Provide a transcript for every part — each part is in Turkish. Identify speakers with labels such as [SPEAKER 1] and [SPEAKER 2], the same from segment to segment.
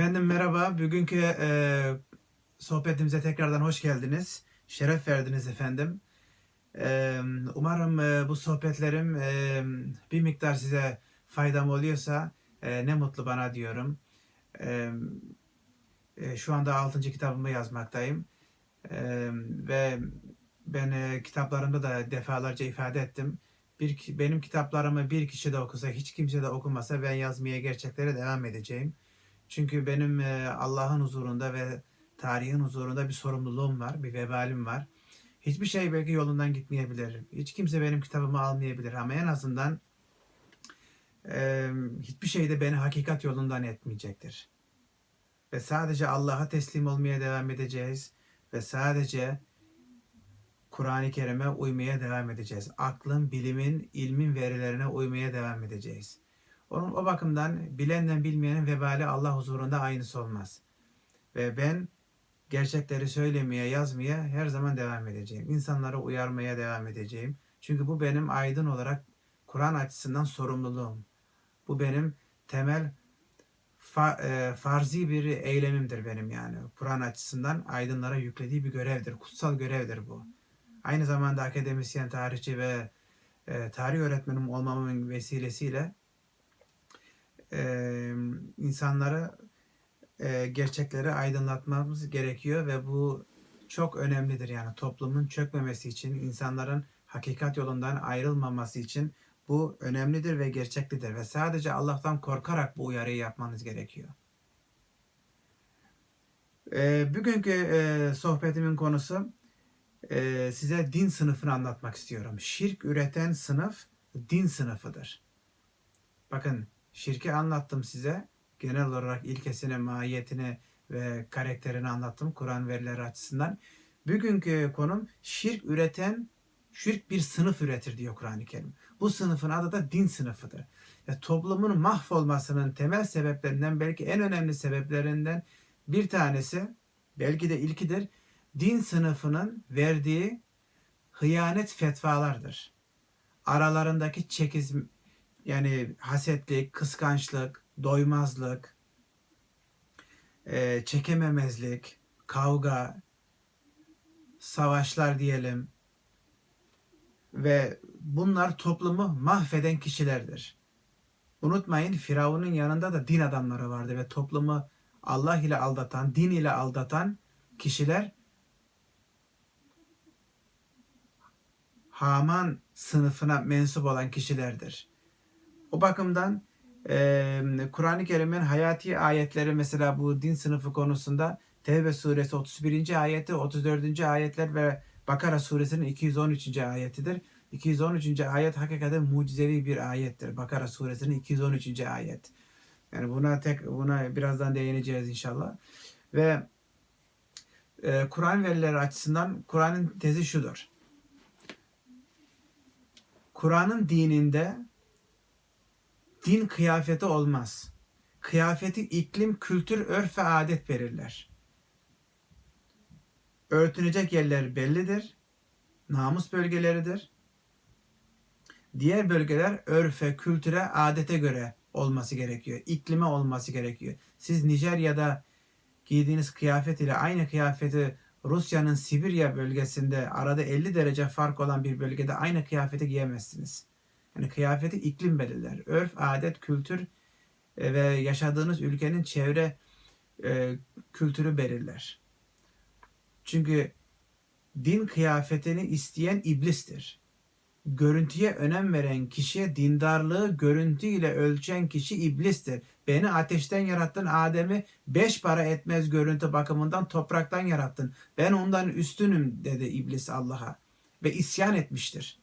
[SPEAKER 1] Efendim merhaba. Bugünkü e, sohbetimize tekrardan hoş geldiniz. Şeref verdiniz efendim. E, umarım e, bu sohbetlerim e, bir miktar size faydam oluyorsa e, ne mutlu bana diyorum. E, e, şu anda 6. kitabımı yazmaktayım. E, ve ben e, kitaplarımda da defalarca ifade ettim. Bir, benim kitaplarımı bir kişi de okusa, hiç kimse de okumasa ben yazmaya gerçeklere devam edeceğim. Çünkü benim e, Allah'ın huzurunda ve tarihin huzurunda bir sorumluluğum var, bir vebalim var. Hiçbir şey belki yolundan gitmeyebilir. Hiç kimse benim kitabımı almayabilir ama en azından e, hiçbir şey de beni hakikat yolundan etmeyecektir. Ve sadece Allah'a teslim olmaya devam edeceğiz ve sadece Kur'an-ı Kerim'e uymaya devam edeceğiz. Aklın, bilimin, ilmin verilerine uymaya devam edeceğiz. Onun o bakımdan bilenle bilmeyenin vebali Allah huzurunda aynısı olmaz. Ve ben gerçekleri söylemeye, yazmaya her zaman devam edeceğim. İnsanları uyarmaya devam edeceğim. Çünkü bu benim aydın olarak Kur'an açısından sorumluluğum. Bu benim temel fa- e, farzi bir eylemimdir benim yani. Kur'an açısından aydınlara yüklediği bir görevdir. Kutsal görevdir bu. Aynı zamanda akademisyen, tarihçi ve e, tarih öğretmenim olmamın vesilesiyle e, insanları e, gerçekleri aydınlatmamız gerekiyor ve bu çok önemlidir yani toplumun çökmemesi için insanların hakikat yolundan ayrılmaması için bu önemlidir ve gerçeklidir ve sadece Allah'tan korkarak bu uyarıyı yapmanız gerekiyor. E, bugünkü e, sohbetimin konusu e, size din sınıfını anlatmak istiyorum. Şirk üreten sınıf din sınıfıdır. Bakın şirki anlattım size. Genel olarak ilkesini, mahiyetini ve karakterini anlattım Kur'an verileri açısından. Bugünkü konum şirk üreten, şirk bir sınıf üretir diyor Kur'an-ı Kerim. Bu sınıfın adı da din sınıfıdır. Ya toplumun mahvolmasının temel sebeplerinden belki en önemli sebeplerinden bir tanesi, belki de ilkidir, din sınıfının verdiği hıyanet fetvalardır. Aralarındaki çekiz, yani hasetlik, kıskançlık, doymazlık, e, çekememezlik, kavga, savaşlar diyelim ve bunlar toplumu mahveden kişilerdir. Unutmayın Firavun'un yanında da din adamları vardı ve toplumu Allah ile aldatan, din ile aldatan kişiler Haman sınıfına mensup olan kişilerdir. O bakımdan e, Kur'an-ı Kerim'in hayati ayetleri mesela bu din sınıfı konusunda Tevbe suresi 31. ayeti, 34. ayetler ve Bakara suresinin 213. ayetidir. 213. ayet hakikaten mucizevi bir ayettir. Bakara suresinin 213. ayet. Yani buna tek buna birazdan değineceğiz inşallah. Ve e, Kur'an verileri açısından Kur'an'ın tezi şudur. Kur'an'ın dininde din kıyafeti olmaz. Kıyafeti iklim, kültür, örf ve adet belirler. Örtünecek yerler bellidir. Namus bölgeleridir. Diğer bölgeler örfe, kültüre, adete göre olması gerekiyor. İklime olması gerekiyor. Siz Nijerya'da giydiğiniz kıyafet ile aynı kıyafeti Rusya'nın Sibirya bölgesinde arada 50 derece fark olan bir bölgede aynı kıyafeti giyemezsiniz. Yani kıyafeti iklim belirler. Örf, adet, kültür e, ve yaşadığınız ülkenin çevre e, kültürü belirler. Çünkü din kıyafetini isteyen iblistir. Görüntüye önem veren kişiye dindarlığı görüntüyle ölçen kişi iblistir. Beni ateşten yarattın Adem'i beş para etmez görüntü bakımından topraktan yarattın. Ben ondan üstünüm dedi iblis Allah'a ve isyan etmiştir.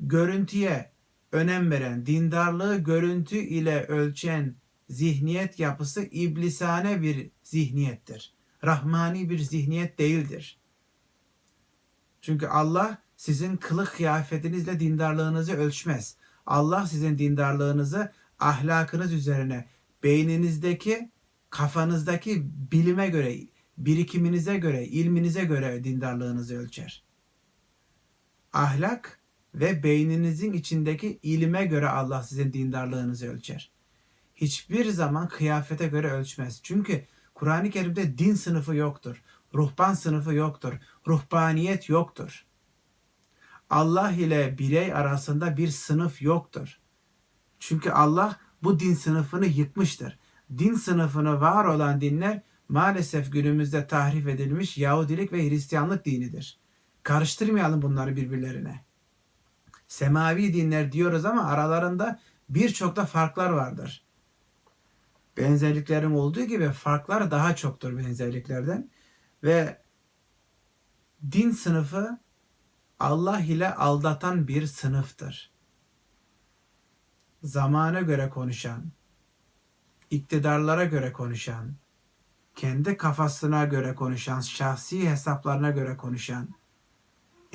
[SPEAKER 1] Görüntüye önem veren, dindarlığı görüntü ile ölçen zihniyet yapısı iblisane bir zihniyettir. Rahmani bir zihniyet değildir. Çünkü Allah sizin kılık kıyafetinizle dindarlığınızı ölçmez. Allah sizin dindarlığınızı ahlakınız üzerine, beyninizdeki, kafanızdaki bilime göre, birikiminize göre, ilminize göre dindarlığınızı ölçer. Ahlak ve beyninizin içindeki ilime göre Allah sizin dindarlığınızı ölçer. hiçbir zaman kıyafete göre ölçmez. Çünkü Kur'an-ı Kerim'de din sınıfı yoktur. Ruhban sınıfı yoktur. Ruhbaniyet yoktur. Allah ile birey arasında bir sınıf yoktur. Çünkü Allah bu din sınıfını yıkmıştır. Din sınıfını var olan dinler maalesef günümüzde tahrif edilmiş Yahudilik ve Hristiyanlık dinidir. Karıştırmayalım bunları birbirlerine. Semavi dinler diyoruz ama aralarında birçok da farklar vardır. Benzerliklerin olduğu gibi farklar daha çoktur benzerliklerden ve din sınıfı Allah ile aldatan bir sınıftır. Zamana göre konuşan, iktidarlara göre konuşan, kendi kafasına göre konuşan, şahsi hesaplarına göre konuşan,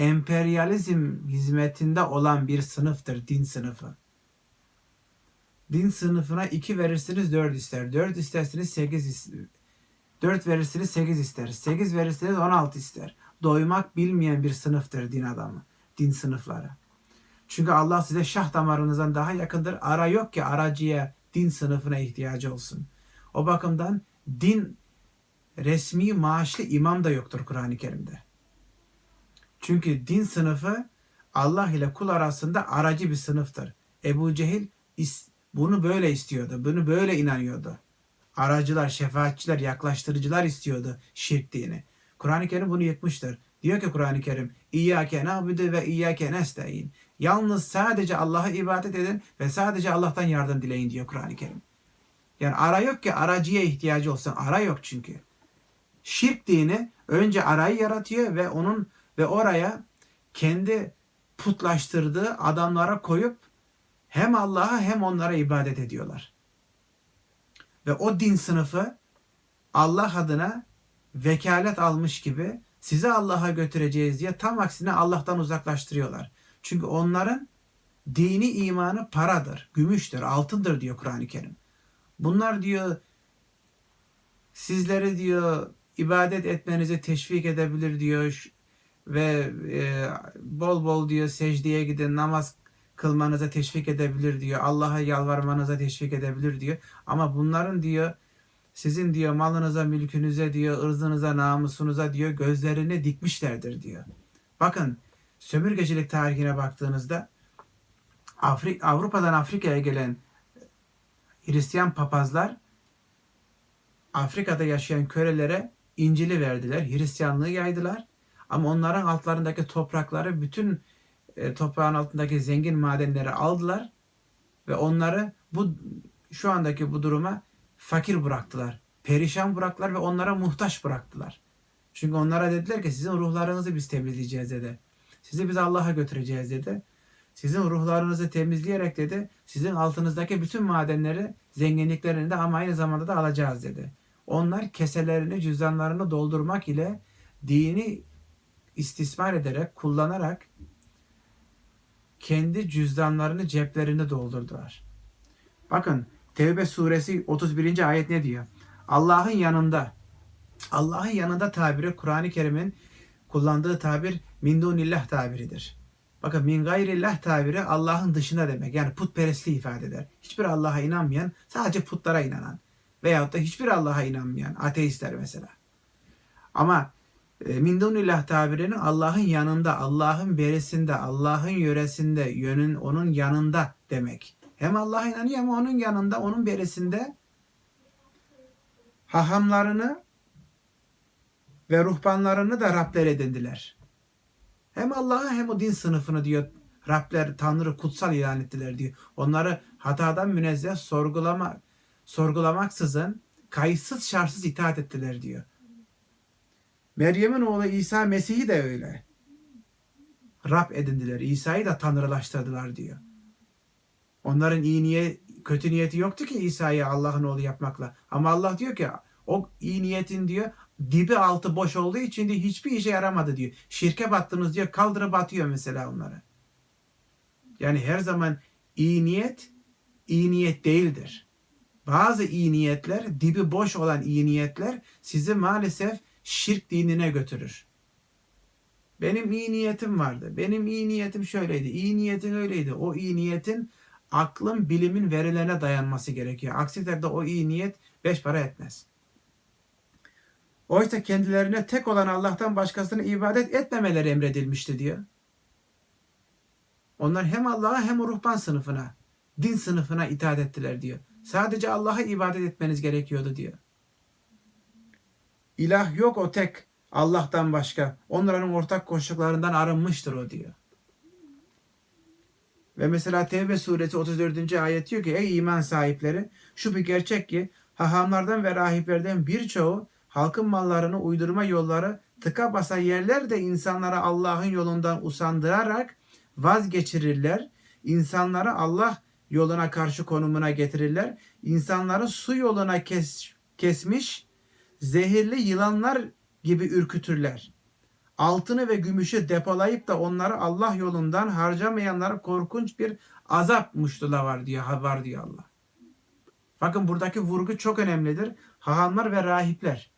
[SPEAKER 1] emperyalizm hizmetinde olan bir sınıftır din sınıfı. Din sınıfına 2 verirsiniz 4 ister. 4 istersiniz 8 ister. 4 verirsiniz 8 ister. 8 verirsiniz 16 ister. Doymak bilmeyen bir sınıftır din adamı. Din sınıfları. Çünkü Allah size şah damarınızdan daha yakındır. Ara yok ki aracıya din sınıfına ihtiyacı olsun. O bakımdan din resmi maaşlı imam da yoktur Kur'an-ı Kerim'de. Çünkü din sınıfı Allah ile kul arasında aracı bir sınıftır. Ebu Cehil bunu böyle istiyordu. Bunu böyle inanıyordu. Aracılar, şefaatçiler, yaklaştırıcılar istiyordu şirk dini. Kur'an-ı Kerim bunu yıkmıştır. Diyor ki Kur'an-ı Kerim İyyâke na'budu ve iyyâke nesta'in. Yalnız sadece Allah'a ibadet edin ve sadece Allah'tan yardım dileyin diyor Kur'an-ı Kerim. Yani ara yok ki aracıya ihtiyacı olsun. Ara yok çünkü. Şirk dini önce arayı yaratıyor ve onun ve oraya kendi putlaştırdığı adamlara koyup hem Allah'a hem onlara ibadet ediyorlar. Ve o din sınıfı Allah adına vekalet almış gibi sizi Allah'a götüreceğiz diye tam aksine Allah'tan uzaklaştırıyorlar. Çünkü onların dini imanı paradır, gümüştür, altındır diyor Kur'an-ı Kerim. Bunlar diyor sizleri diyor ibadet etmenizi teşvik edebilir diyor ve e, bol bol diyor secdeye gidin namaz kılmanıza teşvik edebilir diyor. Allah'a yalvarmanıza teşvik edebilir diyor. Ama bunların diyor sizin diyor malınıza, mülkünüze diyor, ırzınıza, namusunuza diyor gözlerini dikmişlerdir diyor. Bakın sömürgecilik tarihine baktığınızda Afrik, Avrupa'dan Afrika'ya gelen Hristiyan papazlar Afrika'da yaşayan kölelere İncil'i verdiler, Hristiyanlığı yaydılar. Ama onların altlarındaki toprakları bütün e, toprağın altındaki zengin madenleri aldılar ve onları bu şu andaki bu duruma fakir bıraktılar. Perişan bıraktılar ve onlara muhtaç bıraktılar. Çünkü onlara dediler ki sizin ruhlarınızı biz temizleyeceğiz dedi. Sizi biz Allah'a götüreceğiz dedi. Sizin ruhlarınızı temizleyerek dedi. Sizin altınızdaki bütün madenleri, zenginliklerini de ama aynı zamanda da alacağız dedi. Onlar keselerini, cüzdanlarını doldurmak ile dini istismar ederek, kullanarak kendi cüzdanlarını, ceplerini doldurdular. Bakın Tevbe suresi 31. ayet ne diyor? Allah'ın yanında Allah'ın yanında tabiri Kur'an-ı Kerim'in kullandığı tabir min dunillah tabiridir. Bakın min gayrillah tabiri Allah'ın dışında demek. Yani putperestliği ifade eder. Hiçbir Allah'a inanmayan, sadece putlara inanan veyahut da hiçbir Allah'a inanmayan ateistler mesela. Ama e, min dunillah tabirinin Allah'ın yanında, Allah'ın berisinde, Allah'ın yöresinde, yönün onun yanında demek. Hem Allah'a inanıyor hem onun yanında, onun berisinde hahamlarını ve ruhbanlarını da Rabler edindiler. Hem Allah'ı hem o din sınıfını diyor Rabler, Tanrı kutsal ilan ettiler diyor. Onları hatadan münezzeh sorgulama, sorgulamaksızın kayıtsız şartsız itaat ettiler diyor. Meryem'in oğlu İsa Mesih'i de öyle. Rab edindiler. İsa'yı da tanrılaştırdılar diyor. Onların iyi niyet, kötü niyeti yoktu ki İsa'yı Allah'ın oğlu yapmakla. Ama Allah diyor ki o iyi niyetin diyor dibi altı boş olduğu için diyor hiçbir işe yaramadı diyor. Şirke battınız diyor kaldırıp atıyor mesela onları. Yani her zaman iyi niyet iyi niyet değildir. Bazı iyi niyetler, dibi boş olan iyi niyetler sizi maalesef şirk dinine götürür. Benim iyi niyetim vardı. Benim iyi niyetim şöyleydi. İyi niyetin öyleydi. O iyi niyetin aklın, bilimin verilerine dayanması gerekiyor. Aksi takdirde o iyi niyet beş para etmez. Oysa kendilerine tek olan Allah'tan başkasına ibadet etmemeleri emredilmişti diyor. Onlar hem Allah'a hem o ruhban sınıfına, din sınıfına itaat ettiler diyor. Sadece Allah'a ibadet etmeniz gerekiyordu diyor. İlah yok o tek Allah'tan başka. Onların ortak koştuklarından arınmıştır o diyor. Ve mesela Tevbe suresi 34. ayet diyor ki ey iman sahipleri şu bir gerçek ki hahamlardan ve rahiplerden birçoğu halkın mallarını uydurma yolları tıka basa yerler de insanlara Allah'ın yolundan usandırarak vazgeçirirler. İnsanları Allah yoluna karşı konumuna getirirler. İnsanları su yoluna kes, kesmiş zehirli yılanlar gibi ürkütürler. Altını ve gümüşü depolayıp da onları Allah yolundan harcamayanlara korkunç bir azap muştula var diyor, var diyor Allah. Bakın buradaki vurgu çok önemlidir. Hahamlar ve rahipler.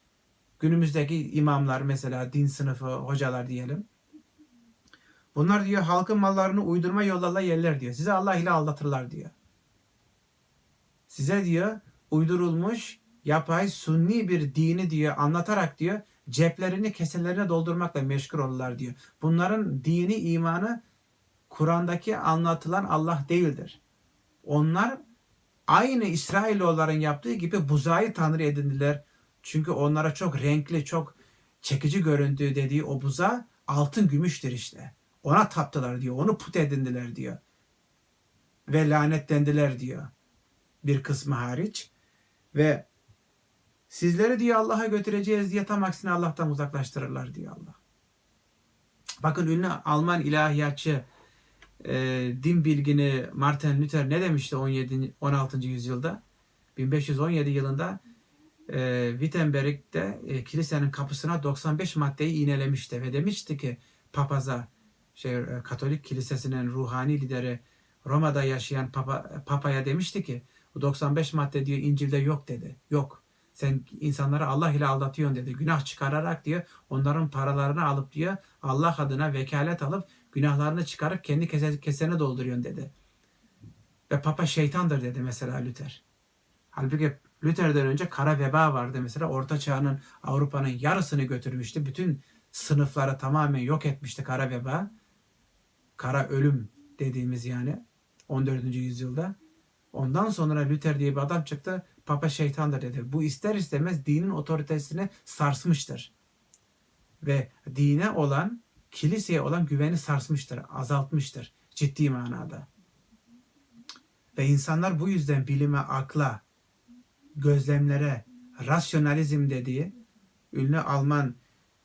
[SPEAKER 1] Günümüzdeki imamlar mesela din sınıfı hocalar diyelim. Bunlar diyor halkın mallarını uydurma yollarla yerler diyor. Size Allah ile aldatırlar diyor. Size diyor uydurulmuş yapay sunni bir dini diyor anlatarak diyor ceplerini keselerine doldurmakla meşgul olurlar diyor. Bunların dini imanı Kur'an'daki anlatılan Allah değildir. Onlar aynı İsrailoğulların yaptığı gibi buzayı tanrı edindiler. Çünkü onlara çok renkli, çok çekici göründüğü dediği o buza altın gümüştür işte. Ona taptılar diyor. Onu put edindiler diyor. Ve lanetlendiler diyor. Bir kısmı hariç. Ve sizleri diyor Allah'a götüreceğiz diye tam aksine Allah'tan uzaklaştırırlar diyor Allah. Bakın ünlü Alman ilahiyatçı e, din bilgini Martin Luther ne demişti 17 16. yüzyılda? 1517 yılında e, Wittenberg'de e, kilisenin kapısına 95 maddeyi iğnelemişti ve demişti ki papaza şey e, Katolik kilisesinin ruhani lideri Roma'da yaşayan papa, papaya demişti ki bu 95 madde diyor İncil'de yok dedi. Yok. Sen insanları Allah ile aldatıyorsun dedi. Günah çıkararak diyor onların paralarını alıp diyor Allah adına vekalet alıp günahlarını çıkarıp kendi kese, kesene dolduruyorsun dedi. Ve Papa şeytandır dedi mesela Luther. Halbuki Luther'den önce kara veba vardı mesela. Orta çağının Avrupa'nın yarısını götürmüştü. Bütün sınıfları tamamen yok etmişti kara veba. Kara ölüm dediğimiz yani 14. yüzyılda. Ondan sonra Luther diye bir adam çıktı. Papa şeytandır dedi. Bu ister istemez dinin otoritesini sarsmıştır. Ve dine olan, kiliseye olan güveni sarsmıştır, azaltmıştır ciddi manada. Ve insanlar bu yüzden bilime, akla, gözlemlere, rasyonalizm dediği ünlü Alman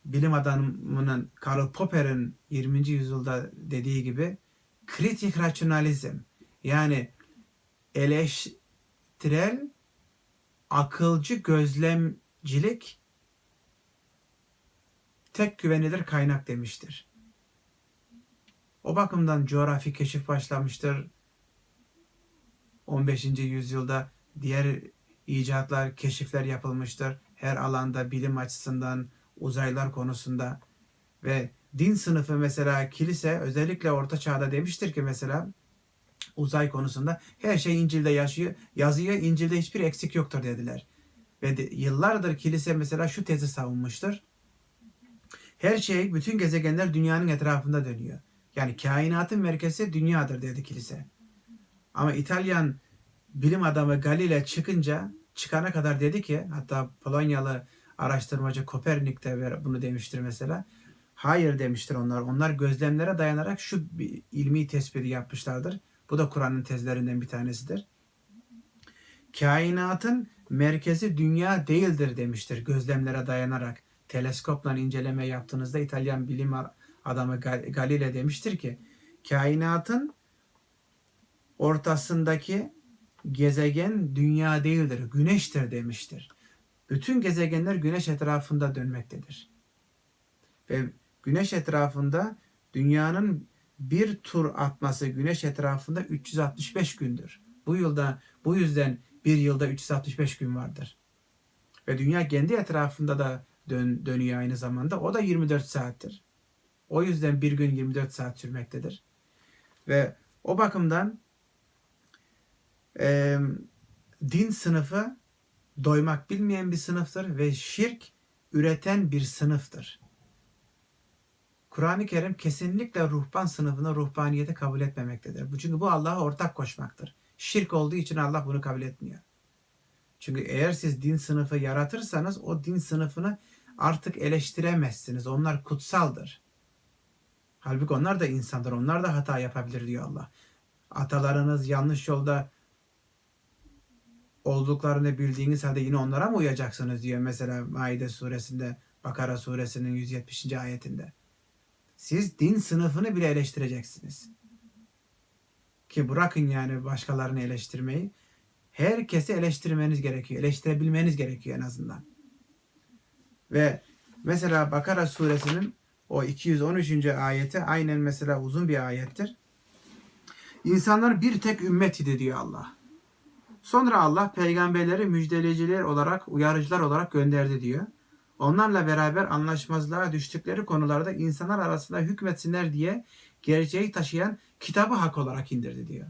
[SPEAKER 1] bilim adamının Karl Popper'in 20. yüzyılda dediği gibi kritik rasyonalizm yani eleştirel akılcı gözlemcilik tek güvenilir kaynak demiştir. O bakımdan coğrafi keşif başlamıştır. 15. yüzyılda diğer icatlar, keşifler yapılmıştır. Her alanda bilim açısından, uzaylar konusunda ve din sınıfı mesela kilise özellikle orta çağda demiştir ki mesela uzay konusunda her şey İncil'de yaşıyor, yazıyor. İncil'de hiçbir eksik yoktur dediler. Ve de, yıllardır kilise mesela şu tezi savunmuştur. Her şey, bütün gezegenler dünyanın etrafında dönüyor. Yani kainatın merkezi dünyadır dedi kilise. Ama İtalyan bilim adamı Galile çıkınca çıkana kadar dedi ki hatta Polonyalı araştırmacı Kopernik de bunu demiştir mesela. Hayır demiştir onlar. Onlar gözlemlere dayanarak şu ilmi tespiti yapmışlardır. Bu da Kur'an'ın tezlerinden bir tanesidir. Kainatın merkezi dünya değildir demiştir gözlemlere dayanarak. Teleskopla inceleme yaptığınızda İtalyan bilim adamı Galile demiştir ki kainatın ortasındaki gezegen dünya değildir, güneştir demiştir. Bütün gezegenler güneş etrafında dönmektedir. Ve güneş etrafında dünyanın bir tur atması güneş etrafında 365 gündür. Bu yılda bu yüzden bir yılda 365 gün vardır. Ve dünya kendi etrafında da dön, dönüyor aynı zamanda. O da 24 saattir. O yüzden bir gün 24 saat sürmektedir. Ve o bakımdan Ee, din sınıfı doymak bilmeyen bir sınıftır ve şirk üreten bir sınıftır. Kur'an-ı Kerim kesinlikle ruhban sınıfına ruhbaniyeti kabul etmemektedir. Çünkü bu Allah'a ortak koşmaktır. Şirk olduğu için Allah bunu kabul etmiyor. Çünkü eğer siz din sınıfı yaratırsanız o din sınıfını artık eleştiremezsiniz. Onlar kutsaldır. Halbuki onlar da insandır. Onlar da hata yapabilir diyor Allah. Atalarınız yanlış yolda olduklarını bildiğiniz halde yine onlara mı uyacaksınız diyor mesela Maide suresinde Bakara suresinin 170. ayetinde. Siz din sınıfını bile eleştireceksiniz. Ki bırakın yani başkalarını eleştirmeyi. Herkesi eleştirmeniz gerekiyor. Eleştirebilmeniz gerekiyor en azından. Ve mesela Bakara suresinin o 213. ayeti aynen mesela uzun bir ayettir. İnsanlar bir tek ümmet idi diyor Allah. Sonra Allah peygamberleri müjdeleciler olarak, uyarıcılar olarak gönderdi diyor. Onlarla beraber anlaşmazlığa düştükleri konularda insanlar arasında hükmetsinler diye gerçeği taşıyan kitabı hak olarak indirdi diyor.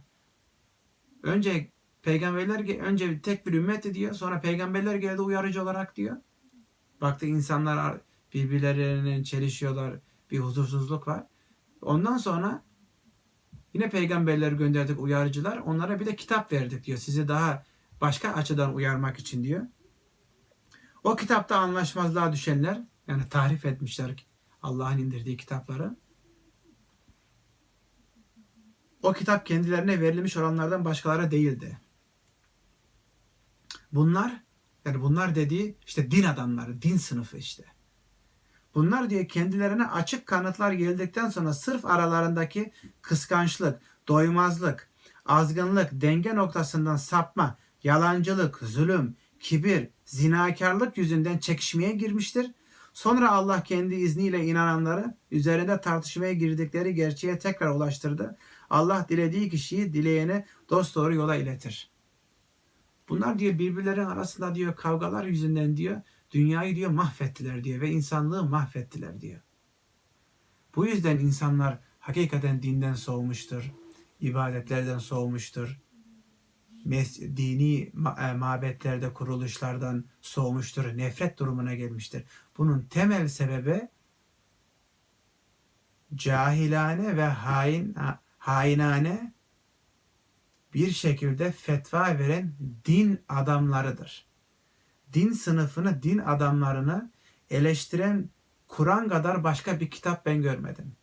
[SPEAKER 1] Önce peygamberler önce tek bir ümmet diyor. Sonra peygamberler geldi uyarıcı olarak diyor. Baktı insanlar birbirlerinin çelişiyorlar. Bir huzursuzluk var. Ondan sonra yine peygamberler gönderdik uyarıcılar. Onlara bir de kitap verdik diyor. Sizi daha başka açıdan uyarmak için diyor. O kitapta anlaşmazlığa düşenler yani tahrif etmişler Allah'ın indirdiği kitapları. O kitap kendilerine verilmiş olanlardan başkaları değildi. Bunlar yani bunlar dediği işte din adamları, din sınıfı işte. Bunlar diye kendilerine açık kanıtlar geldikten sonra sırf aralarındaki kıskançlık, doymazlık, azgınlık, denge noktasından sapma, yalancılık, zulüm, kibir, zinakarlık yüzünden çekişmeye girmiştir. Sonra Allah kendi izniyle inananları üzerinde tartışmaya girdikleri gerçeğe tekrar ulaştırdı. Allah dilediği kişiyi dileyene dost doğru yola iletir. Bunlar diyor birbirleri arasında diyor kavgalar yüzünden diyor dünyayı diyor mahvettiler diyor ve insanlığı mahvettiler diyor. Bu yüzden insanlar hakikaten dinden soğumuştur, ibadetlerden soğumuştur, dini mabetlerde kuruluşlardan soğumuştur, nefret durumuna gelmiştir. Bunun temel sebebi cahilane ve hain hainane bir şekilde fetva veren din adamlarıdır. Din sınıfını, din adamlarını eleştiren Kur'an kadar başka bir kitap ben görmedim.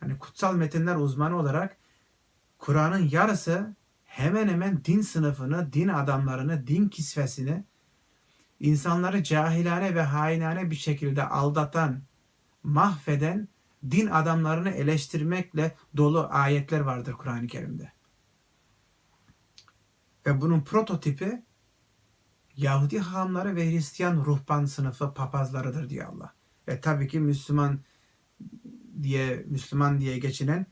[SPEAKER 1] Hani kutsal metinler uzmanı olarak Kur'an'ın yarısı hemen hemen din sınıfını, din adamlarını, din kisvesini insanları cahilane ve hainane bir şekilde aldatan, mahveden din adamlarını eleştirmekle dolu ayetler vardır Kur'an-ı Kerim'de. Ve bunun prototipi Yahudi hahamları ve Hristiyan ruhban sınıfı papazlarıdır diyor Allah. Ve tabii ki Müslüman diye Müslüman diye geçinen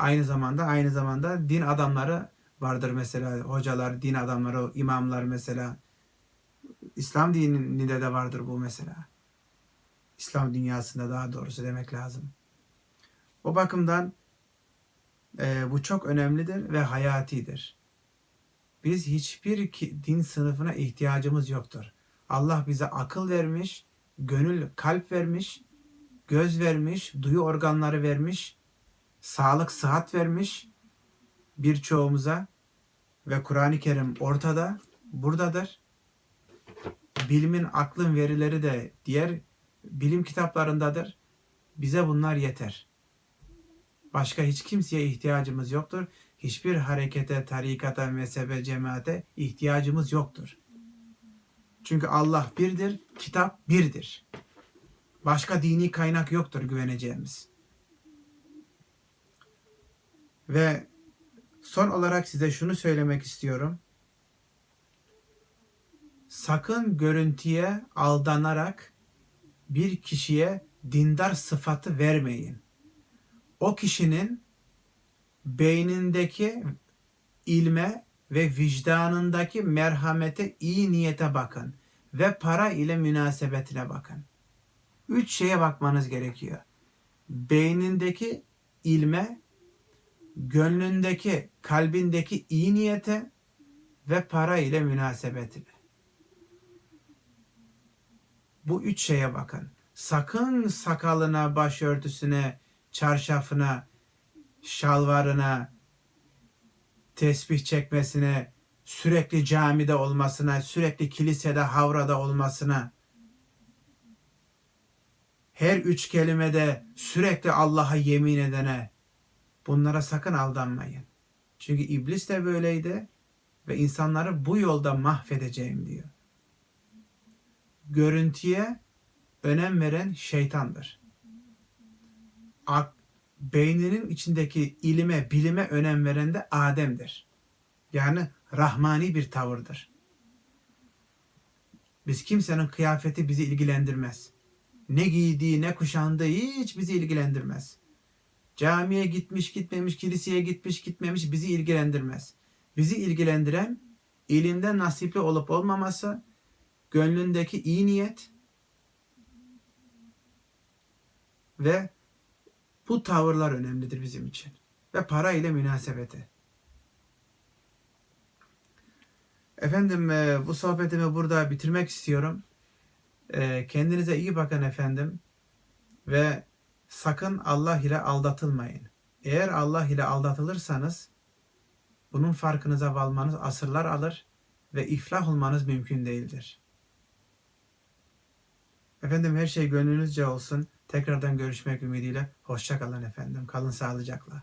[SPEAKER 1] aynı zamanda aynı zamanda din adamları vardır mesela hocalar, din adamları, imamlar mesela. İslam dininde de vardır bu mesela. İslam dünyasında daha doğrusu demek lazım. O bakımdan e, bu çok önemlidir ve hayatidir. Biz hiçbir din sınıfına ihtiyacımız yoktur. Allah bize akıl vermiş, gönül, kalp vermiş, göz vermiş, duyu organları vermiş, sağlık, sıhhat vermiş birçoğumuza ve Kur'an-ı Kerim ortada, buradadır. Bilimin, aklın verileri de diğer bilim kitaplarındadır. Bize bunlar yeter. Başka hiç kimseye ihtiyacımız yoktur. Hiçbir harekete, tarikata, mezhebe, cemaate ihtiyacımız yoktur. Çünkü Allah birdir, kitap birdir. Başka dini kaynak yoktur güveneceğimiz. Ve son olarak size şunu söylemek istiyorum. Sakın görüntüye aldanarak bir kişiye dindar sıfatı vermeyin. O kişinin beynindeki ilme ve vicdanındaki merhamete, iyi niyete bakın ve para ile münasebetine bakın. Üç şeye bakmanız gerekiyor. Beynindeki ilme gönlündeki, kalbindeki iyi niyete ve para ile münasebetine. Bu üç şeye bakın. Sakın sakalına, başörtüsüne, çarşafına, şalvarına, tesbih çekmesine, sürekli camide olmasına, sürekli kilisede, havrada olmasına, her üç kelimede sürekli Allah'a yemin edene, bunlara sakın aldanmayın. Çünkü iblis de böyleydi ve insanları bu yolda mahvedeceğim diyor. Görüntüye önem veren şeytandır. Ak, beyninin içindeki ilime, bilime önem veren de Adem'dir. Yani rahmani bir tavırdır. Biz kimsenin kıyafeti bizi ilgilendirmez. Ne giydiği, ne kuşandığı hiç bizi ilgilendirmez. Camiye gitmiş, gitmemiş, kiliseye gitmiş, gitmemiş bizi ilgilendirmez. Bizi ilgilendiren ilimden nasipli olup olmaması, gönlündeki iyi niyet ve bu tavırlar önemlidir bizim için. Ve para ile münasebeti. Efendim e, bu sohbetimi burada bitirmek istiyorum. E, Kendinize iyi bakın efendim. Ve sakın Allah ile aldatılmayın. Eğer Allah ile aldatılırsanız bunun farkınıza varmanız asırlar alır ve iflah olmanız mümkün değildir. Efendim her şey gönlünüzce olsun. Tekrardan görüşmek ümidiyle. Hoşça kalın efendim. Kalın sağlıcakla.